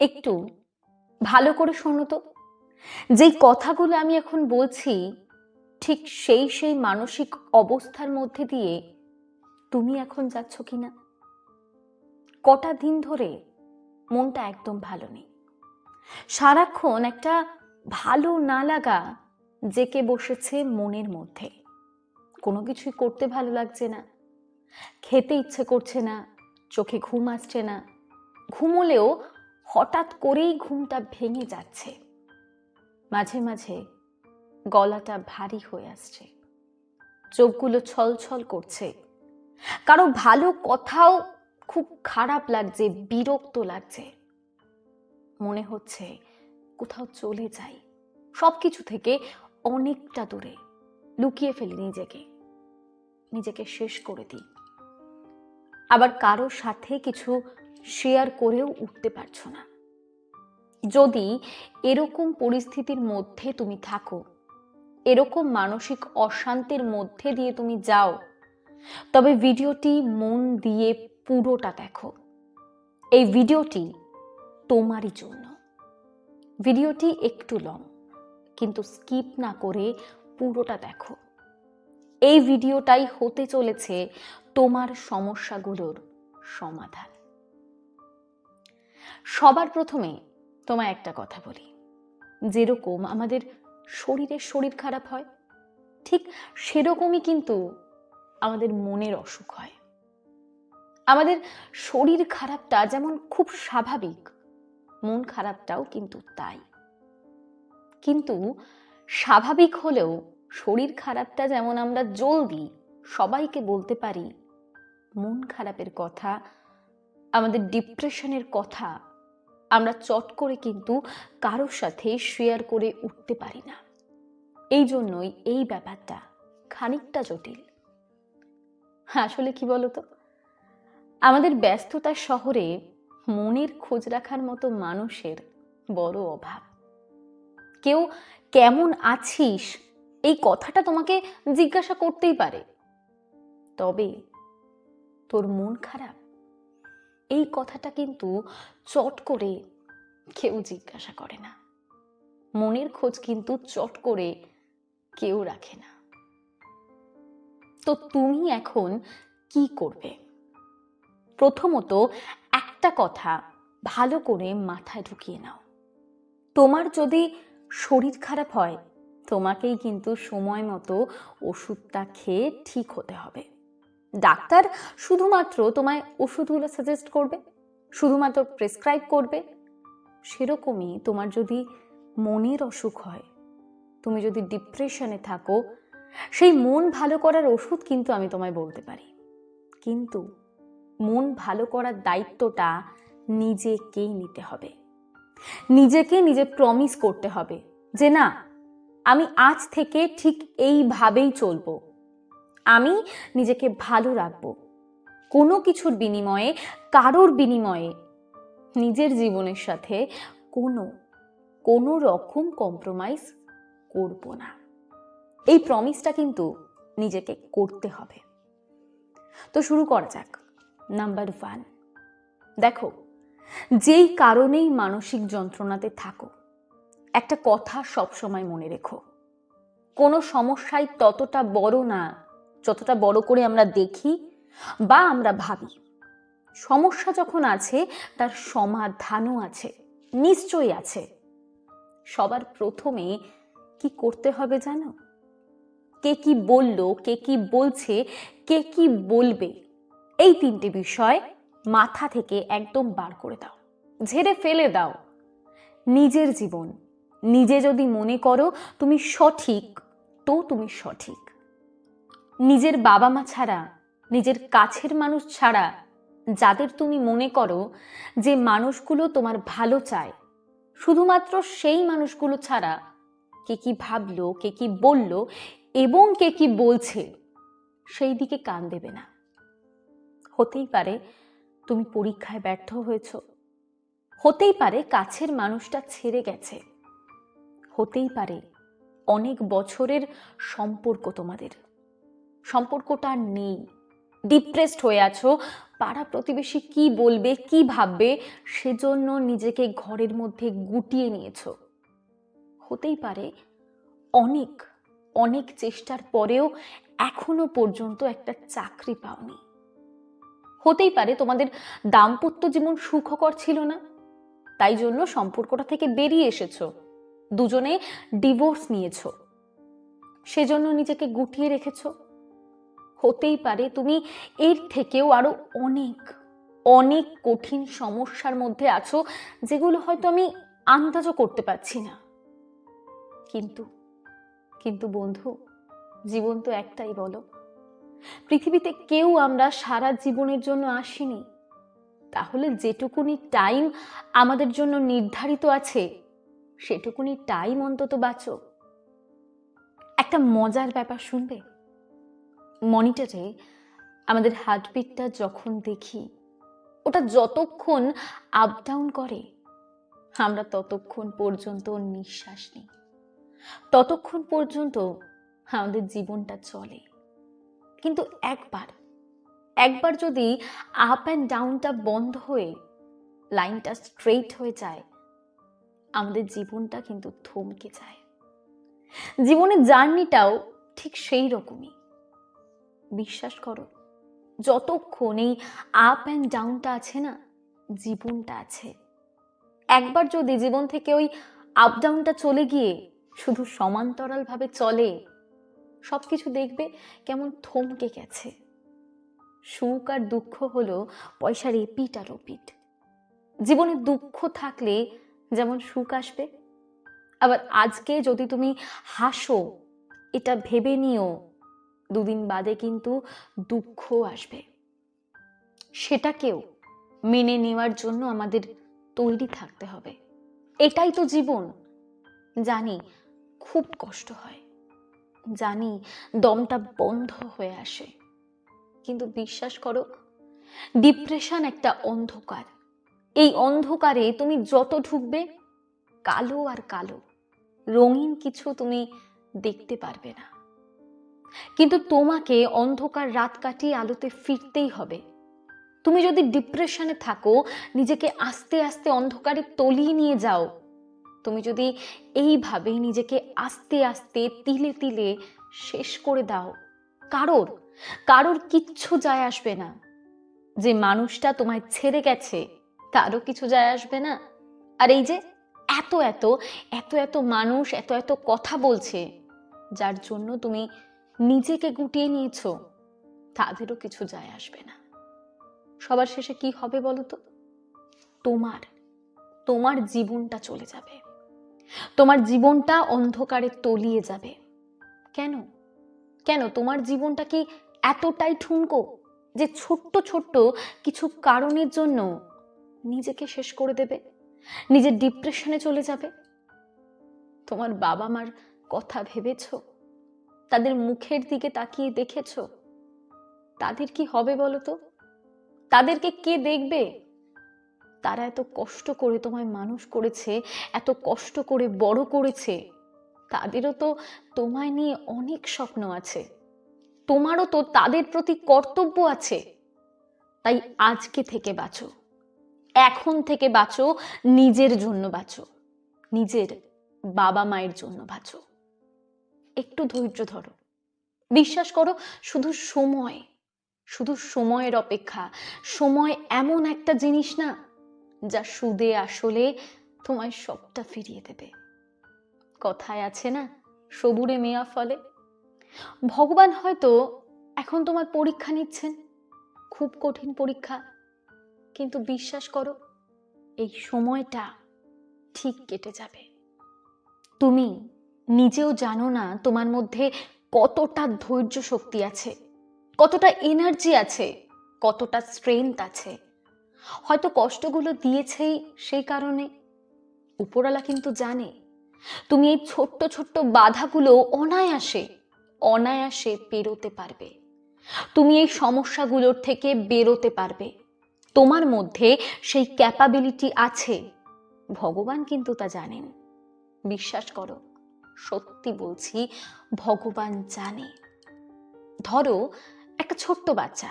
একটু ভালো করে শোনো তো। যেই কথাগুলো আমি এখন বলছি, ঠিক সেই সেই মানসিক অবস্থার মধ্যে দিয়ে তুমি এখন যাচ্ছ কি না কটা দিন ধরে মনটা একদম ভালো নেই। সারাক্ষণ একটা ভালো না লাগা জেকে বসেছে মনের মধ্যে। কোনো কিছুই করতে ভালো লাগছে না। খেতে ইচ্ছে করছে না। চোখে ঘুম আসছে না। ঘুমোলেও হঠাৎ করেই ঘুমটা ভেঙে যাচ্ছে। মাঝে মাঝে গলাটা ভারী হয়ে আসছে। চোখগুলো ছলছল করছে। কারও ভালো কথাও খুব খারাপ লাগছে, বিরক্ত লাগছে। মনে হচ্ছে কোথাও চলে যাই। সব কিছু থেকে অনেকটা দূরে লুকিয়ে ফেলি নিজেকে। নিজেকে শেষ করে দিই। আবার কারোর সাথে কিছু শেয়ার করেও উঠতে পারছ না। যদি এরকম পরিস্থিতির মধ্যে তুমি থাকো, এরকম মানসিক অশান্তির মধ্যে দিয়ে তুমি যাও, তবে ভিডিওটি মন দিয়ে পুরোটা দেখো। এই ভিডিওটি তোমারই জন্য। ভিডিওটি একটু লং কিন্তু স্কিপ না করে পুরোটা দেখো। এই ভিডিওটাই হতে চলেছে তোমার সমস্যাগুলোর সমাধান। সবার প্রথমে তোমায় একটা কথা বলি। যেরকম আমাদের শরীরের শরীর খারাপ হয়, ঠিক সেরকমই কিন্তু আমাদের মনের অসুখ হয়। আমাদের শরীর খারাপটা যেমন খুব স্বাভাবিক, মন খারাপটাও কিন্তু তাই। কিন্তু স্বাভাবিক হলেও শরীর খারাপটা যেমন আমরা জলদি সবাইকে বলতে পারি, মন খারাপের কথা আমাদের ডিপ্রেশনের কথা আমরা চট করে কিন্তু কারোর সাথে শেয়ার করে উঠতে পারি না। এই জন্যই এই ব্যাপারটা খানিকটা জটিল। আসলে কি বলতো? আমাদের ব্যস্ততার শহরে মনের খোঁজ রাখার মতো মানুষের বড় অভাব। কেউ কেমন আছিস? এই কথাটা তোমাকে জিজ্ঞাসা করতেই পারে। তবে তোর মন খারাপ। এই কথাটা কিন্তু চট করে কেউ জিজ্ঞাসা করে না। মনের খোঁজ কিন্তু চট করে কেউ রাখে না। তো তুমি এখন কি করবে? প্রথমত একটা কথা ভালো করে মাথায় ঢুকিয়ে নাও। তোমার যদি শরীর খারাপ হয়, তোমাকেই কিন্তু সময় মতো ওষুধটা খেয়ে ঠিক হতে হবে। ডাক্তার শুধুমাত্র তোমায় ওষুধগুলো সাজেস্ট করবে, শুধুমাত্র প্রেসক্রাইব করবে, সেরকমই তোমার যদি মনের অসুখ হয়, তুমি যদি ডিপ্রেশনে থাকো, সেই মন ভালো করার ওষুধ কিন্তু আমি তোমায় বলতে পারি। কিন্তু মন ভালো করার দায়িত্বটা নিজেকেই নিতে হবে। নিজেকে নিজে প্রমিস করতে হবে যে না, আমি আজ থেকে ঠিক এইভাবেই চলবো। আমি নিজেকে ভালো রাখব। কোনো কিছুর বিনিময়ে, কারোর বিনিময়ে নিজের জীবনের সাথে কোনো কোনো রকম কম্প্রোমাইজ করব না। এই প্রমিসটা কিন্তু নিজেকে করতে হবে। তো শুরু করা যাক। নাম্বার ওয়ান দেখো, যেই কারণেই মানসিক যন্ত্রণাতে থাকো, একটা কথা সবসময় মনে রেখো। কোনো সমস্যাই ততটা বড় না যতটা বড় করে আমরা দেখি বা আমরা ভাবি, সমস্যা যখন আছে, তার সমাধানও আছে, নিশ্চয়ই আছে। সবার প্রথমে কি করতে হবে জানো? কে কি বলল, কে কি বলছে, কে কি বলবে? এই তিনটে বিষয় মাথা থেকে একদম বার করে দাও, ঝেড়ে ফেলে দাও। নিজের জীবন, নিজে যদি মনে করো তুমি সঠিক, তো তুমি সঠিক। নিজের বাবা মা ছাড়া, নিজের কাছের মানুষ ছাড়া, যাদের তুমি মনে করো যে মানুষগুলো তোমার ভালো চায়। শুধুমাত্র সেই মানুষগুলো ছাড়া কে কি ভাবলো, কে কি বলল এবং কে কি বলছে, সেই দিকে কান দেবে না। হতেই পারে তুমি পরীক্ষায় ব্যর্থ হয়েছ। হতেই পারে কাছের মানুষটা ছেড়ে গেছে। হতেই পারে অনেক বছরের সম্পর্ক তোমাদের। সম্পর্কটা নেই। ডিপ্রেসড হয়ে আছো। পাড়া প্রতিবেশী কি বলবে, কি ভাববে, সেজন্য নিজেকে ঘরের মধ্যে গুটিয়ে নিয়েছো। হতেই পারে, অনেক অনেক চেষ্টার পরেও এখনও পর্যন্ত একটা চাকরি পাওনি। হতেই পারে তোমাদের দাম্পত্য জীবন সুখকর ছিল না, তাই জন্য সম্পর্কটা থেকে বেরিয়ে এসেছ। দুজনে ডিভোর্স নিয়েছো। সেজন্য নিজেকে গুটিয়ে রেখেছো। হতেই পারে। তুমি এর থেকেও আরও অনেক অনেক কঠিন সমস্যার মধ্যে আছো, যেগুলো হয়তো আমি আন্দাজও করতে পারছি না। কিন্তু কিন্তু বন্ধু, জীবন তো একটাই বলো। পৃথিবীতে কেউ আমরা সারা জীবনের জন্য আসিনি। তাহলে যেটুকুনি টাইম আমাদের জন্য নির্ধারিত আছে, সেটুকুনি টাইম অন্তত বাঁচো। একটা মজার ব্যাপার শুনবে? মনিটরে আমাদের হার্টবিটটা যখন দেখি, ওটা যতক্ষণ আপ ডাউন করে, আমরা ততক্ষণ পর্যন্ত নিঃশ্বাস নিই। ততক্ষণ পর্যন্ত আমাদের জীবনটা চলে। কিন্তু একবার একবার যদি আপ অ্যান্ড ডাউনটা বন্ধ হয়ে, লাইনটা স্ট্রেইট হয়ে যায়, আমাদের জীবনটা কিন্তু থমকে যায়। জীবনের জার্নিটাও ঠিক সেই রকমই। বিশ্বাস করো, যতক্ষণ এই আপ অ্যান্ড ডাউনটা আছে না, জীবনটা আছে। একবার যদি জীবন থেকে ওই আপ ডাউনটা চলে গিয়ে শুধু সমান্তরালভাবে চলে সব কিছু দেখবে কেমন থমকে গেছে। সুখ আর দুঃখ হলো পয়সার এপিট আর ওপিট জীবনে দুঃখ থাকলে যেমন সুখ আসবে, আবার আজকে যদি তুমি হাসো, এটা ভেবে নিও দুদিন বাদে কিন্তু দুঃখ আসবে। সেটাকেও মেনে নেওয়ার জন্য আমাদের তৈরি থাকতে হবে। এটাই তো জীবন। জানি খুব কষ্ট হয়। জানি দমটা বন্ধ হয়ে আসে। কিন্তু বিশ্বাস করো ডিপ্রেশন একটা অন্ধকার। এই অন্ধকারে তুমি যত ঢুকবে, কালো আর কালো, রঙিন কিছু তুমি দেখতে পারবে না। কিন্তু তোমাকে অন্ধকার রাত কাটিয়ে আলোতে ফিরতেই হবে। তুমি যদি ডিপ্রেশনে থাকো, নিজেকে আস্তে আস্তে অন্ধকারে তলিয়ে নিয়ে যাও, তুমি যদি এইভাবে নিজেকে আস্তে আস্তে তিলে তিলে শেষ করে দাও, কারোর কারোর কিচ্ছু যায় আসবে না। যে মানুষটা তোমায় ছেড়ে গেছে, তারও কিছু যায় আসবে না। আর এই যে এত এত এত এত মানুষ, এত এত কথা বলছে, যার জন্য তুমি নিজেকে গুটিয়ে নিয়েছো, তাদেরও কিছু যায় আসবে না। সবার শেষে কি হবে বলো তো তোমার তোমার জীবনটা চলে যাবে। তোমার জীবনটা অন্ধকারে তলিয়ে যাবে। কেন? কেন? তোমার জীবনটা কি এতটাই ঠুনকো যে ছোট্ট ছোট্ট কিছু কারণের জন্য নিজেকে শেষ করে দেবে? নিজের ডিপ্রেশনে চলে যাবে? তোমার বাবা মার কথা ভেবেছ? তাদের মুখের দিকে তাকিয়ে দেখেছ? তাদের কি হবে বলো তো তাদেরকে কে দেখবে? তারা এত কষ্ট করে তোমায় মানুষ করেছে, এত কষ্ট করে বড় করেছে। তাদেরও তো তোমায় নিয়ে অনেক স্বপ্ন আছে। তোমারও তো তাদের প্রতি কর্তব্য আছে। তাই আজকে থেকে বাঁচো। এখন থেকে বাঁচো, নিজের জন্য বাঁচো। নিজের বাবা মায়ের জন্য বাঁচো। একটু ধৈর্য ধরো। বিশ্বাস করো, শুধু সময়, শুধু সময়ের অপেক্ষা, সময় এমন একটা জিনিস না, যা সুদে আসলে তোমায় সবটা ফিরিয়ে দেবে। কথায় আছে না, সবুরে মেয়া ফলে। ভগবান হয়তো এখন তোমার পরীক্ষা নিচ্ছেন, খুব কঠিন পরীক্ষা, কিন্তু বিশ্বাস করো, এই সময়টা ঠিক কেটে যাবে। তুমি নিজেও জানো না তোমার মধ্যে কতটা ধৈর্য শক্তি আছে, কতটা এনার্জি আছে, কতটা স্ট্রেংথ আছে। হয়তো কষ্টগুলো দিয়েছেই সেই কারণে। উপরওয়ালা কিন্তু জানে। তুমি এই ছোট্ট ছোট্ট বাধাগুলো অনায়াসে অনায়াসে পেরোতে পারবে। তুমি এই সমস্যাগুলোর থেকে বেরোতে পারবে। তোমার মধ্যে সেই ক্যাপাবিলিটি আছে। ভগবান কিন্তু তা জানেন। বিশ্বাস করো। সত্যি বলছি, ভগবান জানে। ধরো, একটা ছোট্ট বাচ্চা,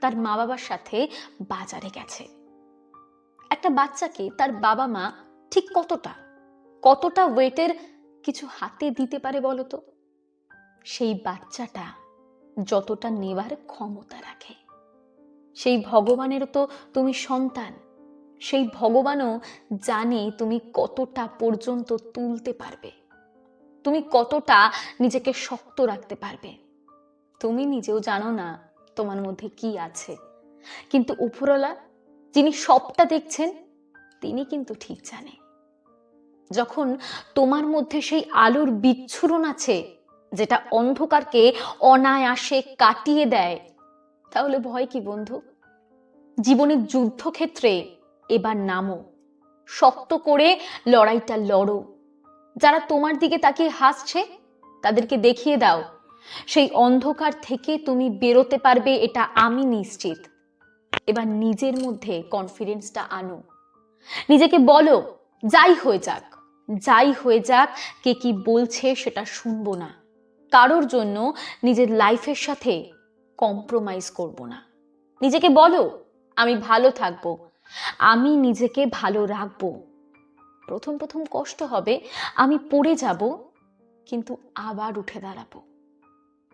তার মা বাবার সাথে বাজারে গেছে। একটা বাচ্চাকে তার বাবা মা ঠিক কতটা কতটা ওয়েটের কিছু হাতে দিতে পারে বলো তো? সেই বাচ্চাটা যতটা নেবার ক্ষমতা রাখে। সেই ভগবানেরও তো তুমি সন্তান। সেই ভগবানও জানে তুমি কতটা পর্যন্ত তুলতে পারবে। তুমি কতটা নিজেকে শক্ত রাখতে পারবে? তুমি নিজেও জানো না তোমার মধ্যে কি আছে। কিন্তু উপরওয়ালা, যিনি সবটা দেখছেন, তিনি কিন্তু ঠিক জানে। যখন তোমার মধ্যে সেই আলোর বিচ্ছুরণ আছে, যেটা অন্ধকারকে অনায়াসে কাটিয়ে দেয়, তাহলে ভয় কি বন্ধু? জীবনের যুদ্ধক্ষেত্রে এবার নামো, শক্ত করে লড়াইটা লড়ো। যারা তোমার দিকে তাকিয়ে হাসছে, তাদেরকে দেখিয়ে দাও। সেই অন্ধকার থেকে তুমি বেরোতে পারবে, এটা আমি নিশ্চিত। এবার নিজের মধ্যে কনফিডেন্সটা আনো। নিজেকে বলো, যাই হয়ে যাক, যাই হয়ে যাক, কে কি বলছে সেটা শুনব না। কারোর জন্য নিজের লাইফের সাথে কম্প্রোমাইজ করব না। নিজেকে বলো, আমি ভালো থাকব। আমি নিজেকে ভালো রাখব। প্রথম প্রথম কষ্ট হবে, আমি পড়ে যাব, কিন্তু আবার উঠে দাঁড়াবো।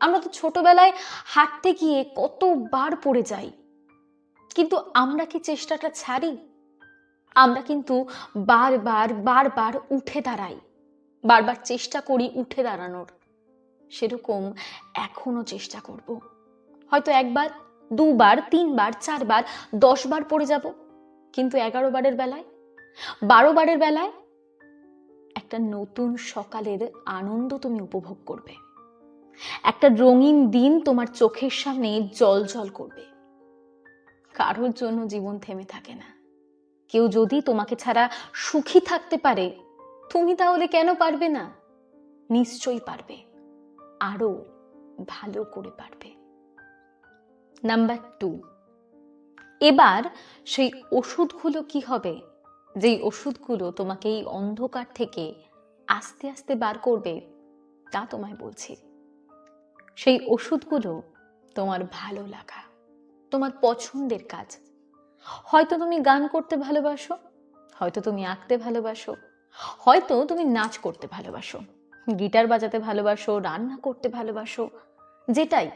আমরা তো ছোটবেলায় হাঁটতে গিয়ে কতবার পড়ে যাই, কিন্তু আমরা কি চেষ্টাটা ছাড়ি? আমরা কিন্তু বারবার বারবার উঠে দাঁড়াই, বারবার চেষ্টা করি উঠে দাঁড়ানোর। সেরকম এখনও চেষ্টা করব। হয়তো একবার, দুবার, তিনবার, চারবার, দশবার পড়ে যাব, কিন্তু এগারো বারের বেলায় বারো বারের বেলায় একটা নতুন সকালের আনন্দ তুমি উপভোগ করবে। একটা রঙিন দিন তোমার চোখের সামনে জল জল করবে। কারোর জন্য জীবন থেমে থাকে না। কেউ যদি তোমাকে ছাড়া সুখী থাকতে পারে, তুমি তাহলে কেন পারবে না? নিশ্চয়ই পারবে। আরও ভালো করে পারবে। Number two. এবার সেই ওষুধগুলো কি হবে? যেই ওষুধগুলো তোমাকে এই অন্ধকার থেকে আস্তে আস্তে বার করবে, তা তোমায় বলছি। সেই ওষুধগুলো তোমার ভালো লাগা, তোমার পছন্দের কাজ। হয়তো তুমি গান করতে ভালোবাসো, হয়তো তুমি আঁকতে ভালোবাসো, হয়তো তুমি নাচ করতে ভালোবাসো, গিটার বাজাতে ভালোবাসো, রান্না করতে ভালোবাসো, যেটাই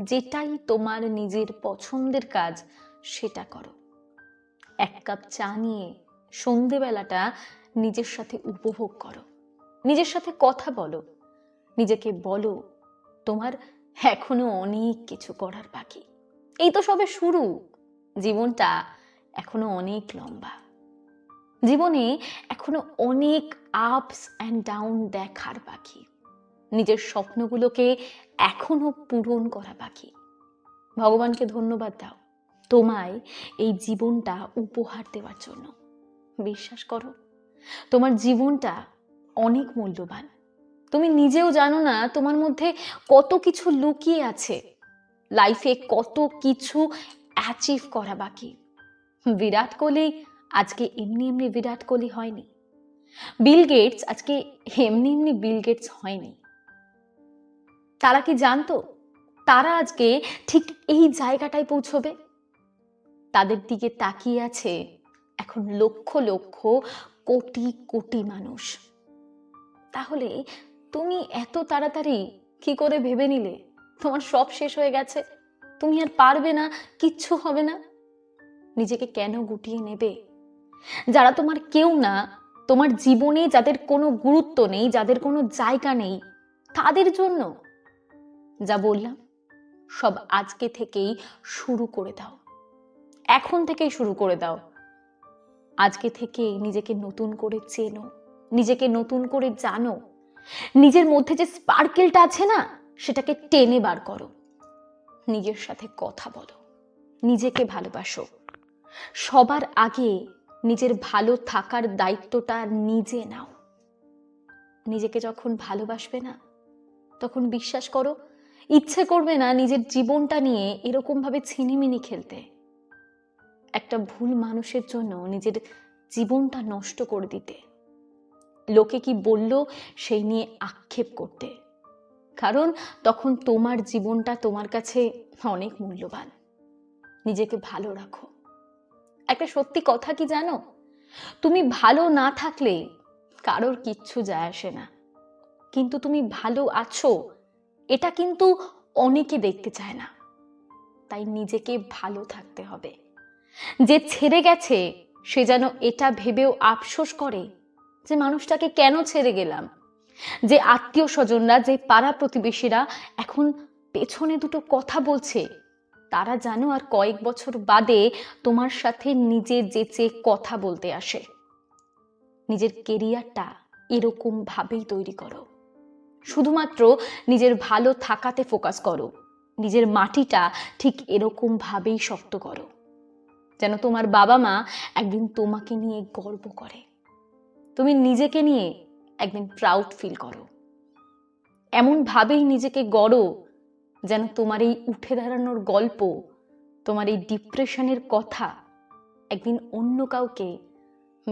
যেটাই তোমার নিজের পছন্দের কাজ, সেটা করো। এক কাপ চা নিয়ে সন্ধেবেলাটা নিজের সাথে উপভোগ করো। নিজের সাথে কথা বলো। নিজেকে বলো, তোমার এখনও অনেক কিছু করার বাকি। এই তো সবে শুরু। জীবনটা এখনও অনেক লম্বা। জীবনে এখনও অনেক আপস অ্যান্ড ডাউন দেখার বাকি। নিজের স্বপ্নগুলোকে এখনও পূরণ করা বাকি। ভগবানকে ধন্যবাদ দাও তোমায় এই জীবনটা উপহার দেওয়ার জন্য। বিশ্বাস করো, তোমার জীবনটা অনেক মূল্যবান। তুমি নিজেও জানো না তোমার মধ্যে কত কিছু লুকিয়ে আছে লাইফে কত কিছু অ্যাচিভ করা বাকি। বিরাট কোহলি আজকে এমনি এমনি বিরাট কোহলি হয়নি। বিল গেটস আজকে এমনি এমনি বিল গেটস হয়নি। তারা কি জানতো? তারা আজকে ঠিক এই জায়গাটায় পৌঁছবে। তাদের দিকে তাকিয়ে আছে এখন লক্ষ লক্ষ কোটি কোটি মানুষ। তাহলে তুমি এত তাড়াতাড়ি কি করে ভেবে নিলে? তোমার সব শেষ হয়ে গেছে। তুমি আর পারবে না, কিচ্ছু হবে না। নিজেকে কেন গুটিয়ে নেবে? যারা তোমার কেউ না, তোমার জীবনে যাদের কোনো গুরুত্ব নেই, যাদের কোনো জায়গা নেই, তাদের জন্য যা বললাম, সব আজকে থেকেই শুরু করে দাও। এখন থেকেই শুরু করে দাও। আজকে থেকেই নিজেকে নতুন করে চেনো, নিজেকে নতুন করে জানো। নিজের মধ্যে যে স্পার্কেলটা আছে না, সেটাকে টেনে বার করো। নিজের সাথে কথা বলো, নিজেকে ভালোবাসো। সবার আগে নিজের ভালো থাকার দায়িত্বটা নিজে নাও। নিজেকে যখন ভালোবাসবে না, তখন বিশ্বাস করো, ইচ্ছে করবে না নিজের জীবনটা নিয়ে এরকমভাবে ছিনিমিনি খেলতে। একটা ভুল মানুষের জন্য নিজের জীবনটা নষ্ট করে দিতে। লোকে কি বলল? সেই নিয়ে আক্ষেপ করতে। কারণ তখন তোমার জীবনটা তোমার কাছে অনেক মূল্যবান। নিজেকে ভালো রাখো। একটা সত্যি কথা কি জানো? তুমি ভালো না থাকলে কারোর কিচ্ছু যায় আসে না। কিন্তু তুমি ভালো আছো, এটা কিন্তু অনেকে দেখতে চায় না। তাই নিজেকে ভালো থাকতে হবে। যে ছেড়ে গেছে, সে যেন এটা ভেবেও আফসোস করে যে মানুষটাকে কেন ছেড়ে গেলাম? যে আত্মীয় স্বজনরা, যে পাড়া প্রতিবেশীরা এখন পেছনে দুটো কথা বলছে, তারা জানো আর কয়েক বছর বাদে তোমার সাথে নিজে যেচে কথা বলতে আসে। নিজের কেরিয়ারটা এরকম ভাবেই তৈরি করো। শুধুমাত্র নিজের ভালো থাকাতে ফোকাস করো। নিজের মাটিটা ঠিক এরকম ভাবেই শক্ত করো। যেন তোমার বাবা মা একদিন তোমাকে নিয়ে গর্ব করে। তুমি নিজেকে নিয়ে একদিন প্রাউড ফিল করো। এমন ভাবেই নিজেকে গড়ো যেন তোমার এই উঠে দাঁড়ানোর গল্প, তোমার এই ডিপ্রেশনের কথা একদিন অন্য কাউকে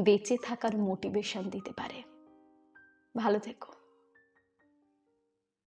বেঁচে থাকার মোটিভেশন দিতে পারে। ভালো থেকো।